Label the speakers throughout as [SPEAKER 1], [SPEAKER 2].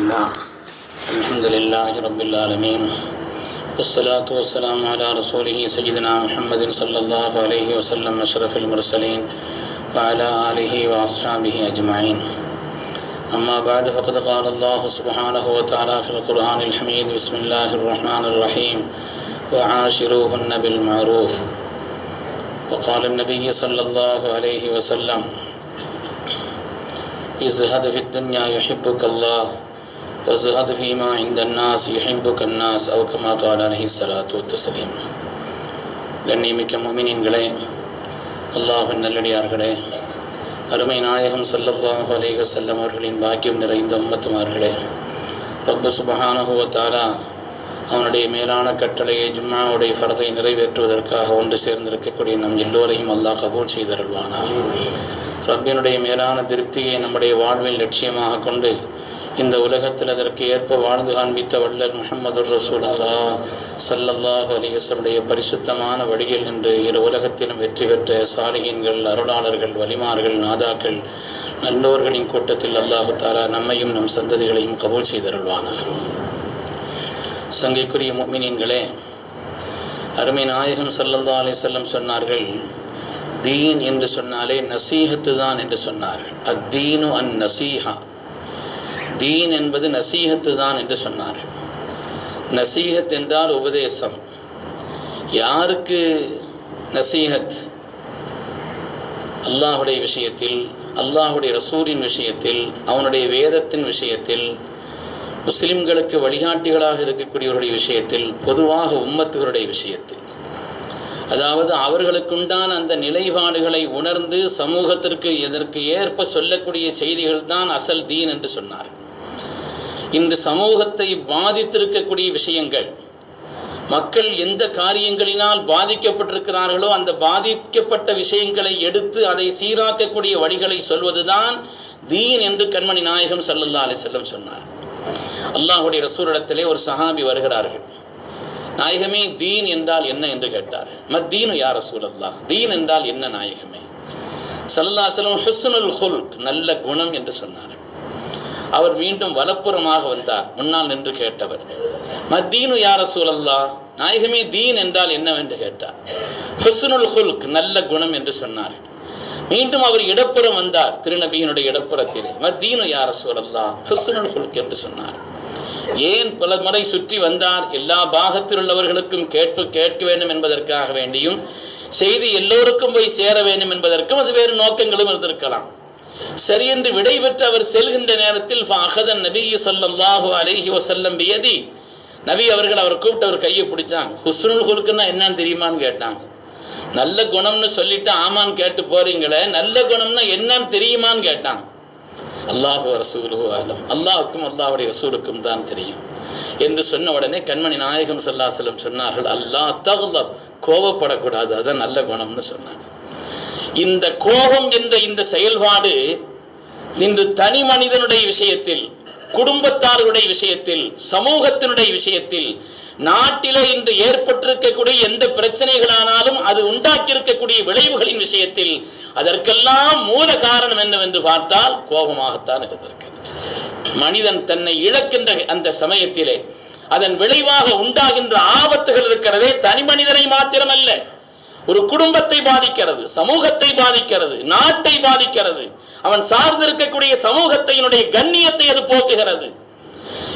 [SPEAKER 1] الله. الحمد لله رب العالمين. والصلاة والسلام على رسوله سيدنا محمد صلى الله عليه وسلم أشرف المرسلين وعلى آله وأصحابه أجمعين. أما بعد فقد قال الله سبحانه وتعالى في القرآن الحميد بسم الله الرحمن الرحيم وعاشروهن بالمعروف وقال النبي صلى الله عليه وسلم ازهد في الدنيا يحبك الله وازهد فيما عند الناس يحبك الناس أو كما قال عليه الصلاة والتسليم கண்ணியமிக்க முமினின்களே அல்லாஹின் நல்லடியார்களே அருமை நாயகம் ஸல்லல்லாஹு அலைஹி வஸல்லம் அவர்களின் பாக்கியம் நிறைந்த உம்மத்துமார்களே ரப்பு சுபஹானஹு வ தஆலா அவனுடைய மேலான கட்டளையை ஜும்மாவுடைய ஃபரதை நிறைவேற்றுவதற்காக ஒன்று சேர்ந்திருக்கக்கூடிய நம் எல்லோரையும் அல்லாஹ் கபூல் செய்தருள்வானா ரப்பினுடைய மேலான திருப்தியை நம்முடைய வாழ்வில் லட்சியமாக கொண்டு இந்த உலகத்தில் அதற்கு ஏற்ப வாழ்ந்து காண்பித்த வள்ளல் முகமது ரசூலல்லா சல்லல்லாஹ் அலிவசனுடைய பரிசுத்தமான வழியில் நின்று இரு உலகத்திலும் வெற்றி பெற்ற சாலிகின்கள் அருளாளர்கள் வலிமார்கள் நாதாக்கள் நல்லோர்களின் கூட்டத்தில் அல்லாஹு தாலா நம்மையும் நம் சந்ததிகளையும் கபூல் செய்தருள்வானார் சங்கைக்குரிய முக்மினின்களே அருமை நாயகம் சல்லல்லா அலி செல்லம் சொன்னார்கள் தீன் என்று சொன்னாலே நசீகத்து தான் என்று சொன்னார்கள். அத்தீனு அந் நசீஹா தீன் என்பது நசீகத்து தான் என்று சொன்னார். நசீகத் என்றால் உபதேசம். யாருக்கு நசீகத் அல்லாஹுடைய விஷயத்தில் அல்லாஹுடைய ரசூரின் விஷயத்தில் அவனுடைய வேதத்தின் விஷயத்தில் முஸ்லிம்களுக்கு வழிகாட்டிகளாக இருக்கக்கூடியவருடைய விஷயத்தில் பொதுவாக உம்மத்துகளுடைய விஷயத்தில். அதாவது அவர்களுக்குண்டான அந்த நிலைப்பாடுகளை உணர்ந்து சமூகத்திற்கு எதற்கு ஏற்ப சொல்லக்கூடிய செய்திகள் தான் அசல் தீன் என்று சொன்னார் இன்று சமூகத்தை பாதித்திருக்கக்கூடிய விஷயங்கள். மக்கள் எந்த காரியங்களினால் பாதிக்கப்பட்டிருக்கிறார்களோ அந்த பாதிக்கப்பட்ட விஷயங்களை எடுத்து அதை சீராக்கக்கூடிய வழிகளை சொல்வதுதான் தீன் என்று கண்மணி நாயகம் சல்லுல்லா அலி செல்லம் சொன்னார். அல்லாஹுடைய ரசூரிடத்திலே ஒரு சஹாபி வருகிறார்கள். நாயகமே தீன் என்றால் என்ன என்று கேட்டார் மத்தீனு யார் ரசூலல்லா தீன் என்றால் என்ன நாயகமே? சல்லாசலம் ஹுஸ்னுல் ஹுல்க் நல்ல குணம் என்று சொன்னார் அவர் மீண்டும் வலப்புறமாக வந்தார். முன்னால் நின்று கேட்டவர். மத்தீனு யார சூழல்லா நாயகமே தீன் என்றால் என்னவென்று கேட்டார். ஹுஸ்னுல் ஹுல்க் நல்ல குணம் என்று சொன்னார். மீண்டும் அவர் இடப்புறம் வந்தார் திருநபியினுடைய இடப்புறத்திலே. மத்தீனு யார சூழல்லா ஹுஸ்னுல் ஹுல்க் என்று சொன்னார். ஏன் பல முறை சுற்றி வந்தார்? எல்லா பாகத்தில் உள்ளவர்களுக்கும் கேட்பு கேட்க வேண்டும் என்பதற்காக வேண்டியும் செய்தி எல்லோருக்கும் போய் சேர வேண்டும் என்பதற்கும் அது வேறு நோக்கங்களும் இருந்திருக்கலாம். சரி என்று விடை பெற்று அவர் செல்கின்ற நேரத்தில் அகதன் நபி சொல்லல்லாஹு அலைஹி வசல்லம் பியதி. நபி அவர்கள் அவர் கூப்பிட்டு அவர் கையை பிடிச்சாங்க. ஹுஸ்னுல் ஹுல்குன்னா என்னன்னு தெரியுமான்னு கேட்டாங்க. நல்ல குணம்னு சொல்லிட்டு ஆமான்னு கேட்டு போறீங்களே நல்ல குணம்னா என்னன்னு தெரியுமான்னு கேட்டாங்க. அல்லாஹு ரசூலு ஆலம் அல்லாஹுக்கும் அல்லாஹுடைய ரசூலுக்கும் தான் தெரியும். என்று சொன்ன உடனே கண்மணி நாயகம் சல்லாசலம் சொன்னார்கள் அல்லாஹ் தகுந்த கோவப்படக்கூடாது அதான் நல்ல குணம்னு சொன்னாங்க. இந்த கோபம் என்ற இந்த செயல்பாடு இன்று தனி மனிதனுடைய விஷயத்தில் குடும்பத்தாருடைய விஷயத்தில் சமூகத்தினுடைய விஷயத்தில் நாட்டிலே இன்று ஏற்பட்டிருக்கக்கூடிய எந்த பிரச்சனைகளானாலும் அது உண்டாக்கியிருக்கக்கூடிய விளைவுகளின் விஷயத்தில் அதற்கெல்லாம் மூல காரணம் என்னவென்று பார்த்தால் கோபமாகத்தான் இருந்திருக்கு மனிதன் தன்னை இழக்கின்ற அந்த சமயத்திலே அதன் விளைவாக உண்டாகின்ற ஆபத்துகள் இருக்கிறதே தனி மனிதனை மாத்திரமல்ல. ஒரு குடும்பத்தை பாதிக்கிறது சமூகத்தை பாதிக்கிறது நாட்டை பாதிக்கிறது. அவன் சார்ந்திருக்கக்கூடிய சமூகத்தையினுடைய கண்ணியத்தை அது போக்குகிறது.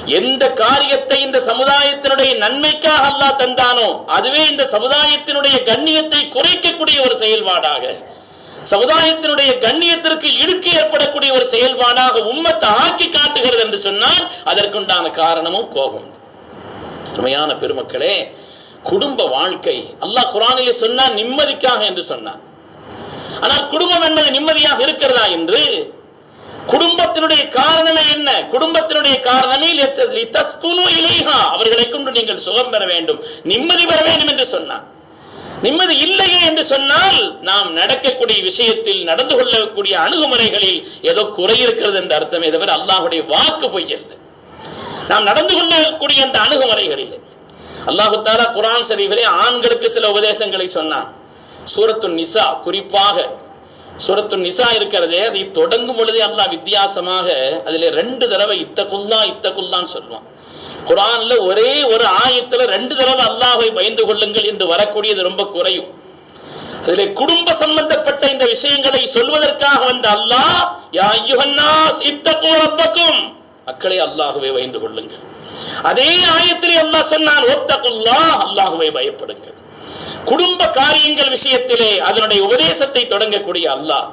[SPEAKER 1] எந்த காரியத்தை இந்த சமுதாயத்தினுடைய நன்மைக்காக அல்லா தந்தானோ அதுவே இந்த சமுதாயத்தினுடைய கண்ணியத்தை குறைக்கக்கூடிய ஒரு செயல்பாடாக சமுதாயத்தினுடைய கண்ணியத்திற்கு இடுக்கு ஏற்படக்கூடிய ஒரு செயல்பாடாக உம்மத்தை ஆக்கி காட்டுகிறது என்று சொன்னால் அதற்குண்டான காரணமும் கோபம். உண்மையான பெருமக்களே குடும்ப வாழ்க்கை. அல்லாஹ் குரானிலே சொன்னா நிம்மதிக்காக என்று சொன்னார் ஆனால் குடும்பம் என்பது நிம்மதியாக இருக்கிறதா என்று? குடும்பத்தினுடைய காரணமே என்ன? குடும்பத்தினுடைய காரணமே இலைஹா. அவர்களை கொண்டு நீங்கள் சுகம் பெற வேண்டும். நிம்மதி பெற வேண்டும் என்று சொன்னார் நிம்மதி இல்லையே என்று சொன்னால் நாம் நடக்கக்கூடிய விஷயத்தில் நடந்து கொள்ளக்கூடிய அணுகுமுறைகளில் ஏதோ குறை இருக்கிறது என்ற அர்த்தமே தவிர அல்லாஹுடைய வாக்கு பொய்யல்ல நாம் நடந்து கொள்ளக்கூடிய அந்த அணுகுமுறைகளில். அல்லாஹு தாலா குரான் ஷரீஃபிலே ஆண்களுக்கு சில உபதேசங்களை சொன்னான். சூரத்து நிசா குறிப்பாக சூரத்து நிசா இருக்கிறதே அதை தொடங்கும் பொழுதே அல்லாஹ் வித்தியாசமாக அதிலே ரெண்டு தடவை இத்தகுல்லா இத்தகுல்லான்னு சொல்லுவான். குரான்ல ஒரே ஒரு ஆயத்துல ரெண்டு தடவை அல்லாஹை பயந்து கொள்ளுங்கள் என்று வரக்கூடியது ரொம்ப குறையும். அதிலே குடும்ப சம்பந்தப்பட்ட இந்த விஷயங்களை சொல்வதற்காக வந்த அல்லாஹ் யா அய்யுஹன்னாஸ் இத்தகு ரப்பக்கும்! மக்களை அல்லாஹுவை பயந்து கொள்ளுங்கள். அதே ஆயத்திலே அல்லாஹ் சொன்னான் ஒத்தகுல்லா அல்லாஹுவை பயப்படுங்கள். குடும்ப காரியங்கள் விஷயத்திலே அதனுடைய உபதேசத்தை தொடங்கக்கூடிய அல்லாஹ்.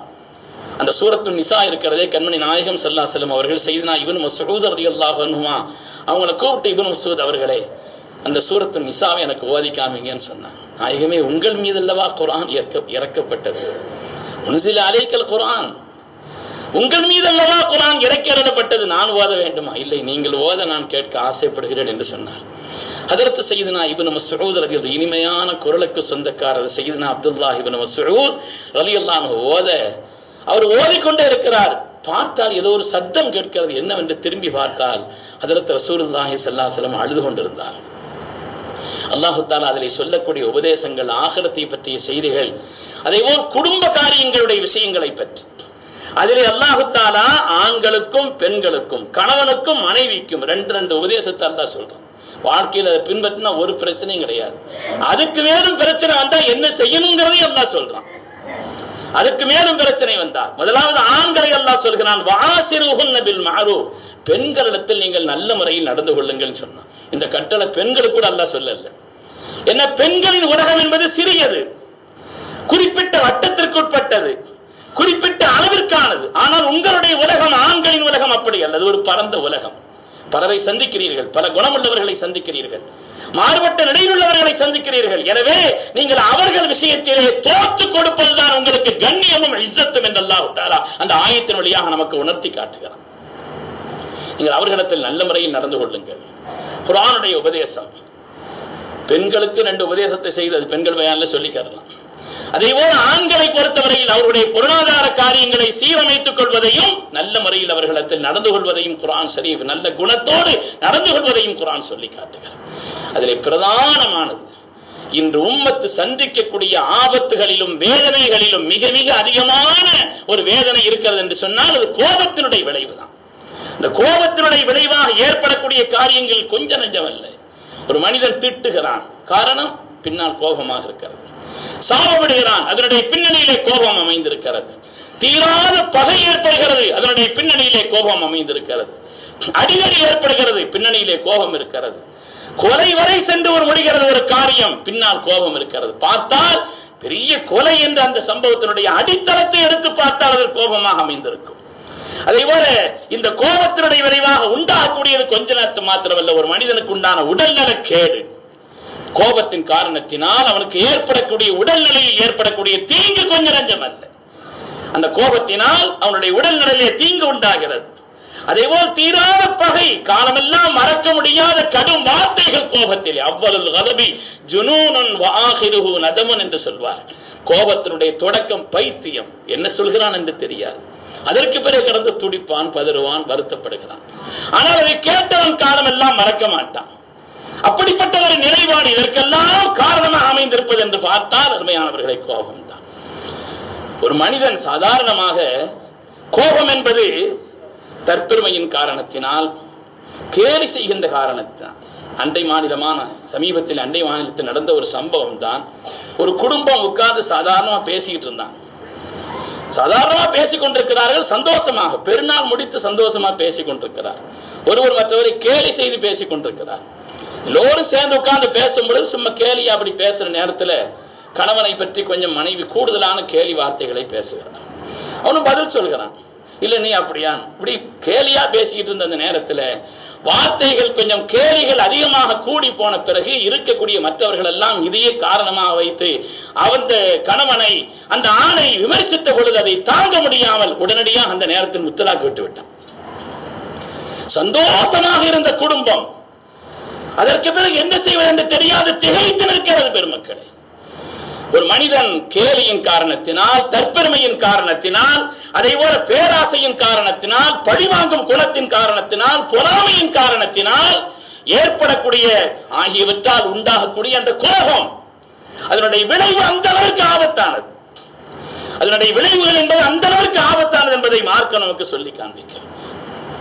[SPEAKER 1] அந்த சூரத்து நிசா இருக்கிறதே கண்மணி நாயகம் சல்லா செல்லம் அவர்கள் செய்தனா இவன் மசூத் அலி அல்லாஹ் அனுமா அவங்களை கூப்பிட்டு இவன் மசூத் அவர்களே அந்த சூரத்து நிசாவை எனக்கு ஓதிக்காமீங்கன்னு சொன்னான் நாயகமே உங்கள் மீது அல்லவா குரான் இறக்க இறக்கப்பட்டது? முன்சில அலைக்கல் குரான் உங்கள் மீது அல்லவா குரான் இறக்கிறப்பட்டது நான் ஓத வேண்டுமா? இல்லை நீங்கள் ஓத நான் கேட்க ஆசைப்படுகிறேன் என்று சொன்னார். அதற்கு செய்தனா இபு மசூத் ரதி இனிமையான குரலுக்கு சொந்தக்காரர் செய்தனா அப்துல்லா இபு மசூத் ரலி அல்லாஹ் ஓத அவர் ஓதிக்கொண்டே இருக்கிறார். பார்த்தால் ஏதோ ஒரு சத்தம் கேட்கிறது. என்னவென்று திரும்பி பார்த்தால் அதற்கு ரசூலுல்லாஹி ஸல்லல்லாஹு அழுது கொண்டிருந்தார். அல்லாஹு அதில் சொல்லக்கூடிய உபதேசங்கள் ஆகரத்தை பற்றிய செய்திகள் அதேபோல் குடும்ப காரியங்களுடைய விஷயங்களை பற்றி. அதில் அல்லாஹுத்தாலா ஆண்களுக்கும் பெண்களுக்கும் கணவனுக்கும் மனைவிக்கும் ரெண்டு ரெண்டு உபதேசத்தை அல்லாஹ் சொல்றான். வாழ்க்கையில அதை பின்பற்றினா ஒரு பிரச்சனையும் கிடையாது. அதுக்கு மேலும் பிரச்சனை வந்தா என்ன செய்யணுங்கிறதையும் அல்லா சொல்றான். அதுக்கு மேலும் பிரச்சனை வந்தால் முதலாவது ஆண்களை அல்லாஹ் சொல்கிறான் வாசிருகுன் மாறு பெண்களிடத்தில் நீங்கள் நல்ல முறையில் நடந்து கொள்ளுங்கள் சொன்னான். இந்த கட்டளை பெண்களுக்கு கூட அல்லாஹ் சொல்லல. என்ன பெண்களின் உலகம் என்பது சிறியது. குறிப்பிட்ட வட்டத்திற்கு உட்பட்டது குறிப்பிட்ட அளவிற்கானது. ஆனால் உங்களுடைய உலகம் ஆண்களின் உலகம் அப்படி அல்லது ஒரு பரந்த உலகம். பலரை சந்திக்கிறீர்கள். பல குணமுள்ளவர்களை சந்திக்கிறீர்கள். மாறுபட்ட நிலையில் உள்ளவர்களை சந்திக்கிறீர்கள். எனவே நீங்கள் அவர்கள் விஷயத்திலே தோத்து கொடுப்பதுதான் உங்களுக்கு கண்ணியமும் இஸ்ஸத்தும் என்றெல்லாம் விட்டாரா அந்த ஆயத்தின் வழியாக நமக்கு உணர்த்தி காட்டுகிறார் நீங்கள் அவர்களிடத்தில் நல்ல முறையில் நடந்து கொள்ளுங்கள். குரானுடைய உபதேசம். பெண்களுக்கு ரெண்டு உபதேசத்தை செய்து அது பெண்கள் பயான்ல சொல்லிக்கிறலாம் அதே போல ஆண்களை பொறுத்தவரையில் அவருடைய பொருளாதார காரியங்களை சீரமைத்துக் கொள்வதையும் நல்ல முறையில் அவர்களிடத்தில் நடந்து கொள்வதையும் குரான் ஷரீஃப் நல்ல குணத்தோடு நடந்து கொள்வதையும் குரான் சொல்லி காட்டுகிறார். அதிலே பிரதானமானது இன்று உம்மத்து சந்திக்கக்கூடிய ஆபத்துகளிலும் வேதனைகளிலும் மிக மிக அதிகமான ஒரு வேதனை இருக்கிறது என்று சொன்னால் அது கோபத்தினுடைய விளைவுதான். இந்த கோபத்தினுடைய விளைவாக ஏற்படக்கூடிய காரியங்கள் கொஞ்ச நஞ்சமல்ல. ஒரு மனிதன் திட்டுகிறான். காரணம் பின்னால் கோபமாக இருக்கிறது. சாபமிடுகிறான். அதனுடைய பின்னணியிலே கோபம் அமைந்திருக்கிறது. தீராத பகை ஏற்படுகிறது. அதனுடைய பின்னணியிலே கோபம் அமைந்திருக்கிறது. அடிக்கடி ஏற்படுகிறது. பின்னணியிலே கோபம் இருக்கிறது. கொலை வரை சென்று ஒரு முடிகிறது ஒரு காரியம். பின்னால் கோபம் இருக்கிறது. பார்த்தால் பெரிய கொலை என்ற அந்த சம்பவத்தினுடைய அடித்தளத்தை எடுத்து பார்த்தால் அது கோபமாக அமைந்திருக்கும். அதே போல இந்த கோபத்தினுடைய விளைவாக உண்டாகக்கூடியது கொஞ்ச நேரத்து மாத்திரமல்ல. ஒரு மனிதனுக்கு உண்டான உடல்நல கேடு. கோபத்தின் காரணத்தினால் அவனுக்கு ஏற்படக்கூடிய உடல்நிலையில் ஏற்படக்கூடிய தீங்கு கொஞ்சம் நஞ்சம் அல்ல. அந்த கோபத்தினால் அவனுடைய உடல்நிலையிலே தீங்கு உண்டாகிறது. அதேபோல் தீராத பகை காலமெல்லாம் மறக்க முடியாத கடும் வார்த்தைகள் கோபத்தில். அவ்வளவு கதபி ஜுனூனன் நதமுன் என்று சொல்வார். கோபத்தினுடைய தொடக்கம் பைத்தியம். என்ன சொல்கிறான் என்று தெரியாது. அதற்கு பிறகு கடந்து துடிப்பான் பதறுவான் வருத்தப்படுகிறான். ஆனால் அதை கேட்டவன் காலமெல்லாம் மறக்க மாட்டான். அப்படிப்பட்ட ஒரு நிலைப்பாடு இதற்கெல்லாம் காரணமாக அமைந்திருப்பது என்று பார்த்தால் அருமையானவர்களை கோபம் தான் ஒரு மனிதன் சாதாரணமாக கோபம் என்பது தற்பெருமையின் காரணத்தினால் கேலி செய்கின்ற காரணத்தினால். அண்டை மாநிலமான சமீபத்தில் அண்டை மாநிலத்தில் நடந்த ஒரு சம்பவம் தான் ஒரு குடும்பம் உட்கார்ந்து சாதாரணமா பேசிக்கிட்டு இருந்தாங்க. சாதாரணமா பேசிக் கொண்டிருக்கிறார்கள் சந்தோஷமாக பெருநாள் முடித்து சந்தோஷமா பேசிக் கொண்டிருக்கிறார் ஒருவர் மற்றவரை கேலி செய்து பேசிக் கொண்டிருக்கிறார் எல்லோரும் சேர்ந்து உட்கார்ந்து பேசும்பொழுது சும்மா கேலி அப்படி பேசுற நேரத்துல கணவனை பற்றி கொஞ்சம் மனைவி கூடுதலான கேலி வார்த்தைகளை பேசுகிறான். அவனும் பதில் சொல்கிறான். இல்ல நீ அப்படியா? இப்படி கேலியா பேசிக்கிட்டு இருந்த அந்த நேரத்துல வார்த்தைகள் கொஞ்சம் கேலிகள் அதிகமாக கூடி போன பிறகு இருக்கக்கூடிய மற்றவர்கள் எல்லாம் இதையே காரணமாக வைத்து அந்த கணவனை அந்த ஆணை விமர்சித்த பொழுது அதை தாங்க முடியாமல் உடனடியாக அந்த நேரத்தில் முத்தலாக்கு விட்டு விட்டான் சந்தோஷமாக இருந்த குடும்பம் அதற்கு பிறகு என்ன செய்வது என்று தெரியாது திகைத்து நிற்கிறது பெருமக்களே. ஒரு மனிதன் கேலியின் காரணத்தினால் தற்பெருமையின் காரணத்தினால் அதே போல பேராசையின் காரணத்தினால் பழிவாங்கும் குணத்தின் காரணத்தினால் பொறாமையின் காரணத்தினால் ஏற்படக்கூடிய ஆகியவற்றால் உண்டாகக்கூடிய அந்த கோபம் அதனுடைய விளைவு அந்த அளவிற்கு ஆபத்தானது. அதனுடைய விளைவுகள் என்பது அந்த அளவிற்கு ஆபத்தானது என்பதை மார்க்க நமக்கு சொல்லி காண்பிக்கும்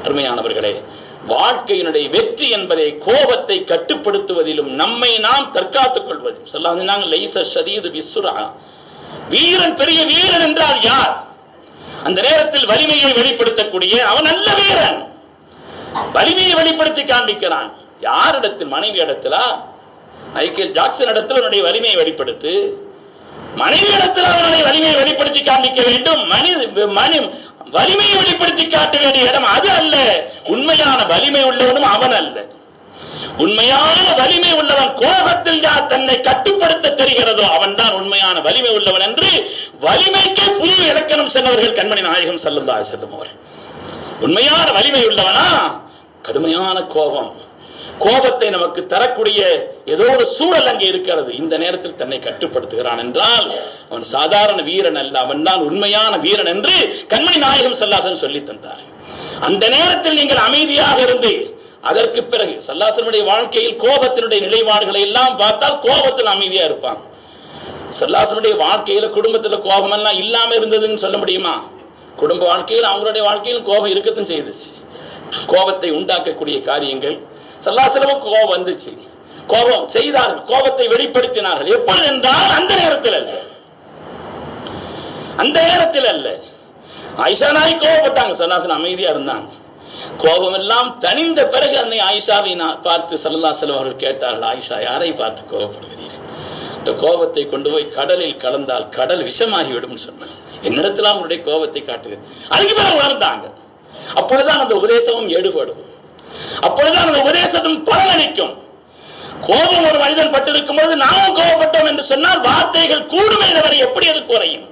[SPEAKER 1] அருமையானவர்களே வாழ்க்கையினுடைய வெற்றி என்பதை கோபத்தை கட்டுப்படுத்துவதிலும் நம்மை நாம் தற்காத்துக் கொள்வதிலும். சொல்லாங்க லைச விசுரா வீரன் பெரிய வீரன் என்றால் யார்? அந்த நேரத்தில் வலிமையை வெளிப்படுத்தக்கூடிய அவன் நல்ல வீரன். வலிமையை வெளிப்படுத்தி காண்பிக்கிறான். யாரிடத்தில்? மனைவி இடத்திலா. மைக்கேல் ஜாக்சன் இடத்தில் அவனுடைய வலிமையை வெளிப்படுத்து. மனைவி இடத்தில் அவனுடைய வலிமையை வெளிப்படுத்தி காண்பிக்க வேண்டும். மனித மனி வலிமையை வெளிப்படுத்தி காட்ட வேண்டிய இடம் அது அல்ல. உண்மையான வலிமை உள்ளவனும் அவன் அல்ல. உண்மையான வலிமை உள்ளவன் கோபத்தில் யார் தன்னை கட்டுப்படுத்த தெரிகிறதோ அவன் தான் உண்மையான வலிமை உள்ளவன் என்று வலிமைக்கே புது இலக்கணம் சென்றவர்கள் கண்மணி நாயகம் செல்லுந்தா செல்லும் அவர் உண்மையான வலிமை உள்ளவனா? கடுமையான கோபம். கோபத்தை நமக்கு தரக்கூடிய ஏதோ ஒரு சூழல் அங்கே இருக்கிறது. இந்த நேரத்தில் தன்னை கட்டுப்படுத்துகிறான் என்றால் அவன் சாதாரண வீரன் அல்ல. அவன் தான் உண்மையான வீரன் என்று கண்மணி நாயகம் சல்லாசன் சொல்லி தந்தார். அந்த நேரத்தில் நீங்கள் அமைதியாக இருந்து அதற்கு பிறகு சல்லாசனுடைய வாழ்க்கையில் கோபத்தினுடைய நிலைப்பாடுகளை எல்லாம் பார்த்தால் கோபத்தில் அமைதியா இருப்பான். சல்லாசனுடைய வாழ்க்கையில குடும்பத்துல கோபம் எல்லாம் இல்லாம இருந்ததுன்னு சொல்ல முடியுமா? குடும்ப வாழ்க்கையில் அவங்களுடைய வாழ்க்கையில் கோபம் இருக்கத்தான் செய்துச்சு. கோபத்தை உண்டாக்கக்கூடிய காரியங்கள் சல்லாசலமும் கோபம் வந்துச்சு. கோபம் செய்தார்கள். கோபத்தை வெளிப்படுத்தினார்கள். எப்பொழுது என்றால் அந்த நேரத்தில் அல்ல. அந்த நேரத்தில் அல்ல. ஆயிஷா நாய் கோபப்பட்டாங்க. சல்லாசன் அமைதியா இருந்தாங்க. கோபம் எல்லாம் தனிந்த பிறகு அன்னை ஆயிஷாவை பார்த்து சல்லா செல்வம் அவர்கள் கேட்டார்கள் ஆயிஷா யாரை பார்த்து கோபப்படுகிறீர்கள்? இந்த கோபத்தை கொண்டு போய் கடலில் கலந்தால் கடல் விஷமாகிவிடும் சொன்னாங்க என்னிடத்தில் அவங்களுடைய கோபத்தை காட்டுகிறது அதுக்கு பிறகு வளர்ந்தாங்க அப்பொழுதுதான் அந்த உபதேசமும் ஏடுபடும். அப்பொழுதுதான் அந்த உபதேசத்தின் பலனளிக்கும் கோபம் ஒரு மனிதன் பட்டிருக்கும் போது நாமும் கோபப்பட்டோம் என்று சொன்னால் வார்த்தைகள் கூடுமே என்பதை எப்படி அது குறையும்?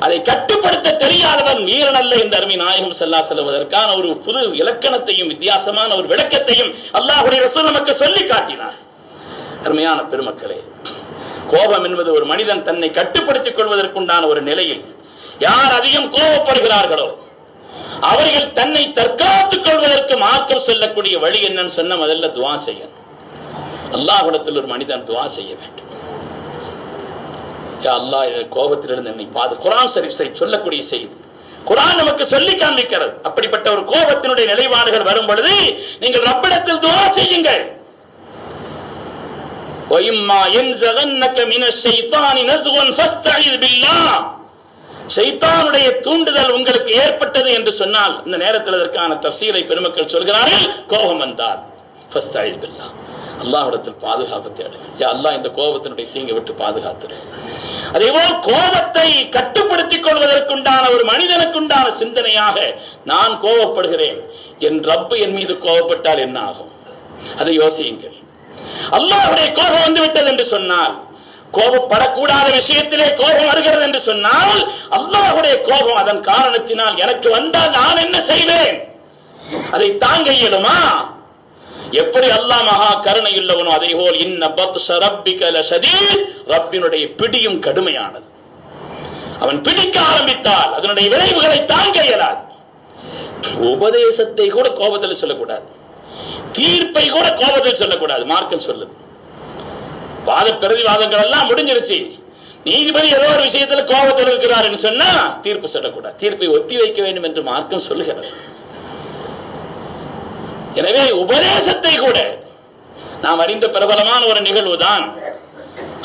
[SPEAKER 1] அதை கட்டுப்படுத்த தெரியாதவன் வீரன் அல்ல இந்த அருமை நாயகம் செல்லா செல்வதற்கான ஒரு புது இலக்கணத்தையும் வித்தியாசமான ஒரு விளக்கத்தையும் அல்லாஹுடைய ரசூல் நமக்கு சொல்லி காட்டினார். அருமையான பெருமக்களே கோபம் என்பது ஒரு மனிதன் தன்னை கட்டுப்படுத்திக் கொள்வதற்குண்டான ஒரு நிலையில் யார் அதிகம் கோபப்படுகிறார்களோ அவர்கள் தன்னை தற்காத்துக் கொள்வதற்கு மார்க்கம் சொல்லக்கூடிய வழி என்னன்னு சொன்ன முதல்ல துவா செய்ய அல்லாஹிடத்தில் ஒரு மனிதன் துவா செய்ய வேண்டும் அல்லாஹ் கோபத்திலிருந்து என்னை பாது குரான் சரிசை சொல்லக்கூடிய செய்தி குரான் நமக்கு சொல்லி காண்பிக்கிறது அப்படிப்பட்ட ஒரு கோபத்தினுடைய நிலைப்பாடுகள் வரும் பொழுது நீங்கள் ரப்பிடத்தில் துவா செய்யுங்கள் وَإِمَّا يَنزَغَنَّكَ مِنَ الشَّيْطَانِ نَزْغٌ فَاسْتَعِذْ بِاللَّهِ சைத்தானுடைய தூண்டுதல் உங்களுக்கு ஏற்பட்டது என்று சொன்னால் இந்த நேரத்தில் அதற்கான தசீலை பெருமக்கள் சொல்கிறார்கள் கோபம் வந்தால். அல்லாஹிடத்தில் பாதுகாப்பு தேடு. அல்லாஹ் இந்த கோபத்தினுடைய தீங்கை விட்டு பாதுகாத்து அதேபோல் கோபத்தை கட்டுப்படுத்திக் கொள்வதற்குண்டான ஒரு மனிதனுக்குண்டான சிந்தனையாக நான் கோபப்படுகிறேன் என் ரப்பு என் மீது கோபப்பட்டால் என்ன ஆகும்? அதை யோசியுங்கள். அல்லாஹுடைய கோபம் வந்து விட்டது என்று சொன்னால் கோபப்படக்கூடாத விஷயத்திலே கோபம் வருகிறது என்று சொன்னால் அல்லாஹுடைய கோபம் அதன் காரணத்தினால் எனக்கு வந்தால் நான் என்ன செய்வேன்? அதை தாங்க இயலுமா? எப்படி அல்லாஹ் மகா கருணை உள்ளவனோ அதே போல் இன்ன பத்ஷ ரப்பிகல லஷதீத். ரப்பினுடைய பிடியும் கடுமையானது. அவன் பிடிக்க ஆரம்பித்தால் அதனுடைய விளைவுகளை தாங்க இயலாது. உபதேசத்தை கூட கோபத்தில் சொல்லக்கூடாது. தீர்ப்பை கூட கோபத்தில் சொல்லக்கூடாது. மார்க்கம் சொல்லுது. வாத பிரதிவாதங்கள் எல்லாம் முடிஞ்சிருச்சு. நீதிபதி ஏதோ ஒரு விஷயத்துல கோபத்தில் இருக்கிறார் சொன்னா தீர்ப்பு சொல்லக்கூடாது. தீர்ப்பை ஒத்தி வைக்க வேண்டும் என்று மார்க்கம் சொல்லுகிறது. எனவே உபதேசத்தை கூட நாம் அறிந்த பிரபலமான ஒரு நிகழ்வு தான்.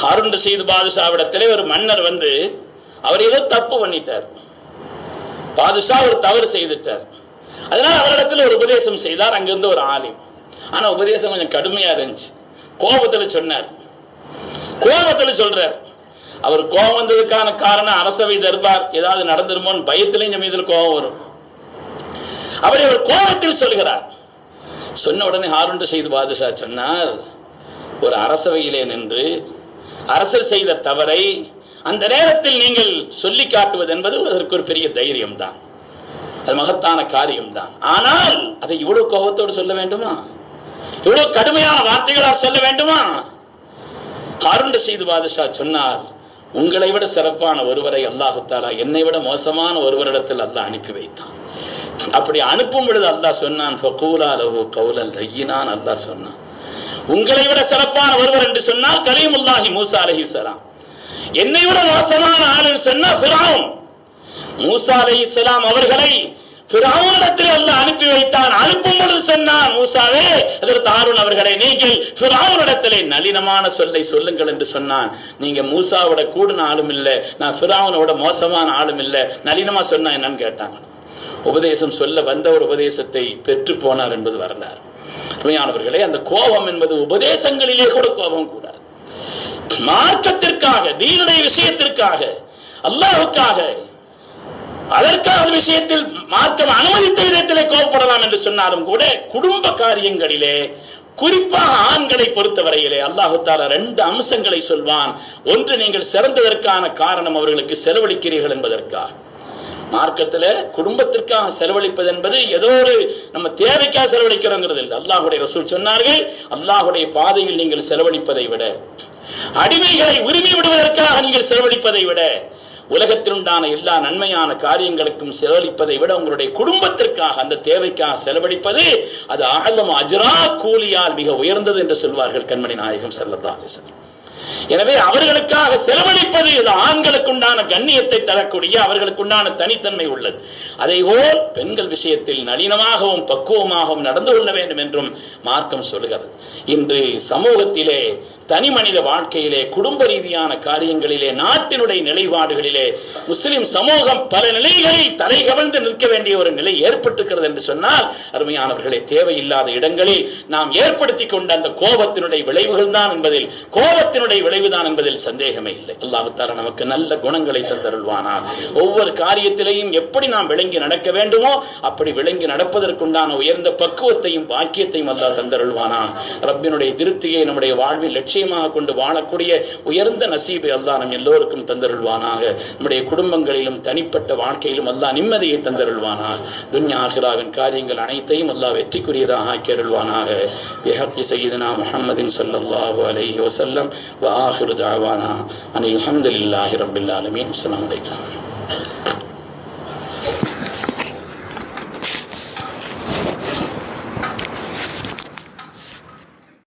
[SPEAKER 1] ஹாருன் செய்து பாதுஷாவிடத்திலே ஒரு மன்னர் வந்து அவர் ஏதோ தப்பு பண்ணிட்டார். பாதுஷா ஒரு தவறு செய்துட்டார். அதனால அவரிடத்தில் ஒரு உபதேசம் செய்தார். அங்கிருந்து ஒரு ஆலயம் ஆனா உபதேசம் கொஞ்சம் கடுமையா இருந்துச்சு. கோபத்துல சொன்னார். கோபத்துல சொல்றார். அவர் கோபம் வந்ததுக்கான காரணம் அரசவை தர்பார் ஏதாவது நடந்துருமோன்னு பயத்திலையும் மீதில் கோபம் வரும். அவரை ஒரு கோபத்தில் சொல்கிறார். சொன்ன உடனே ஹாருண்டு செய்து பாதுஷா சொன்னார் ஒரு அரசவையிலே நின்று அரசர் செய்த தவறை அந்த நேரத்தில் நீங்கள் சொல்லி காட்டுவது என்பது அதற்கு ஒரு பெரிய தைரியம் தான் அது மகத்தான காரியம் தான் ஆனால் அதை இவ்வளவு கோபத்தோடு சொல்ல வேண்டுமா? இவ்வளவு கடுமையான வார்த்தைகளால் சொல்ல வேண்டுமா? ஹாருண்ட செய்து பாதுஷா சொன்னார் உங்களை விட சிறப்பான ஒருவரை அல்லாஹு என்னை விட மோசமான ஒருவரிடத்தில் அல்லாஹ் அனுப்பி வைத்தான். அப்படி அனுப்பும் பொழுது அல்லாஹ் சொன்னான் ஃபகூலா லஹு கௌலன் லையினான் அல்லாஹ் சொன்னான். உங்களை விட சிறப்பான ஒருவர் என்று சொன்னால் கலீமுல்லாஹி மூசா அலைஹிஸ்ஸலாம் என்னை விட மோசமான ஆளுன்னு சொன்னா பிராவும் மூசா அலைஹிஸ்ஸலாம் அவர்களை ஃபிரௌனிடத்தில் அல்லாஹ் அனுப்பி வைத்தான். அனுப்பும் பொழுது சொன்னான் மூசாவே அதற்கு ஆரூன் அவர்களை நீங்கள் ஃபிரௌனிடத்திலே நளினமான சொல்லை சொல்லுங்கள் என்று சொன்னான். நீங்க மூசாவோட கூடுன ஆளும் இல்லை. நான் ஃபிரௌனோட மோசமான ஆளும் இல்லை. நளினமா சொன்னா என்னன்னு கேட்டாங்க. உபதேசம் சொல்ல வந்த ஒரு உபதேசத்தை பெற்று போனார் என்பது வரலாறு. உண்மையானவர்களே அந்த கோபம் என்பது உபதேசங்களிலே கூட கோபம் கூடாது. மார்க்கத்திற்காக தீனுடைய விஷயத்திற்காக அல்லாஹ்வுக்காக அதற்கான விஷயத்தில் மார்க்கம் அனுமதித்த விதத்திலே கோபப்படலாம் என்று சொன்னாலும் கூட குடும்ப காரியங்களிலே குறிப்பாக ஆண்களை பொறுத்தவரையிலே அல்லாஹு தாலா ரெண்டு அம்சங்களை சொல்வான். ஒன்று நீங்கள் சிறந்ததற்கான காரணம் அவர்களுக்கு செலவழிக்கிறீர்கள் என்பதற்காக. மார்க்கத்துல குடும்பத்திற்காக செலவழிப்பது என்பது ஏதோ ஒரு நம்ம தேவைக்காக செலவழிக்கிறோங்கிறது இல்லை. அல்லாஹுடைய ரசூல் சொன்னார்கள் அல்லாஹுடைய பாதையில் நீங்கள் செலவழிப்பதை விட அடிமைகளை உரிமை விடுவதற்காக நீங்கள் செலவழிப்பதை விட உலகத்திலுண்டான எல்லா நன்மையான காரியங்களுக்கும் செலவழிப்பதை விட உங்களுடைய குடும்பத்திற்காக அந்த தேவைக்காக செலவழிப்பது அது ஆழம் அஜரா கூலியால் மிக உயர்ந்தது என்று சொல்வார்கள் கண்மணி நாயகம் செல்லல்லா எனவே அவர்களுக்காக செலவழிப்பது இது ஆண்களுக்குண்டான கண்ணியத்தை தரக்கூடிய அவர்களுக்குண்டான தனித்தன்மை உள்ளது. அதை போல் பெண்கள் விஷயத்தில் நளினமாகவும் பக்குவமாகவும் நடந்து கொள்ள வேண்டும் என்றும் மார்க்கம் சொல்கிறது இன்று சமூகத்திலே தனி மனித வாழ்க்கையிலே குடும்ப ரீதியான காரியங்களிலே நாட்டினுடைய நிலைப்பாடுகளிலே முஸ்லிம் சமூகம் பல நிலைகளில் தலை கவிழ்ந்து நிற்க வேண்டிய ஒரு நிலை ஏற்பட்டிருக்கிறது என்று சொன்னால் அருமையானவர்களே தேவையில்லாத இடங்களில் நாம் ஏற்படுத்தி கொண்ட அந்த கோபத்தினுடைய விளைவுகள் தான் என்பதில் கோபத்தினுடைய விளைவுதான் என்பதில் சந்தேகமே இல்லை. அல்லாஹுத்தாலா நமக்கு நல்ல குணங்களை தந்தருள்வானா ஒவ்வொரு காரியத்திலையும் எப்படி நாம் விளங்கி நடக்க வேண்டுமோ அப்படி விளங்கி நடப்பதற்குண்டான உயர்ந்த பக்குவத்தையும் பாக்கியத்தையும் அல்லாஹ் தந்தருள்வானா ரப்பினுடைய திருப்தியை நம்முடைய வாழ்வில் நிச்சயமாக கொண்டு வாழக்கூடிய உயர்ந்த நசீபை அல்லா நம் எல்லோருக்கும் தந்தருள்வானாக. நம்முடைய குடும்பங்களிலும் தனிப்பட்ட வாழ்க்கையிலும் அல்லாஹ் நிம்மதியை தந்தருள்வானாக. துன்யா ஆஹிராவின் காரியங்கள் அனைத்தையும் அல்லாஹ் வெற்றிக்குரியதாக ஆக்கியருள்வானாக பிஹக்கி சையீதுனா முஹம்மதின் சல்லல்லாஹு அலைஹி வசல்லம் வாஹிரு தாவானா. தஅவானா அனில் ஹம்துலில்லாஹி ரப்பில் ஆலமீன். அஸ்ஸலாமு அலைக்கும்.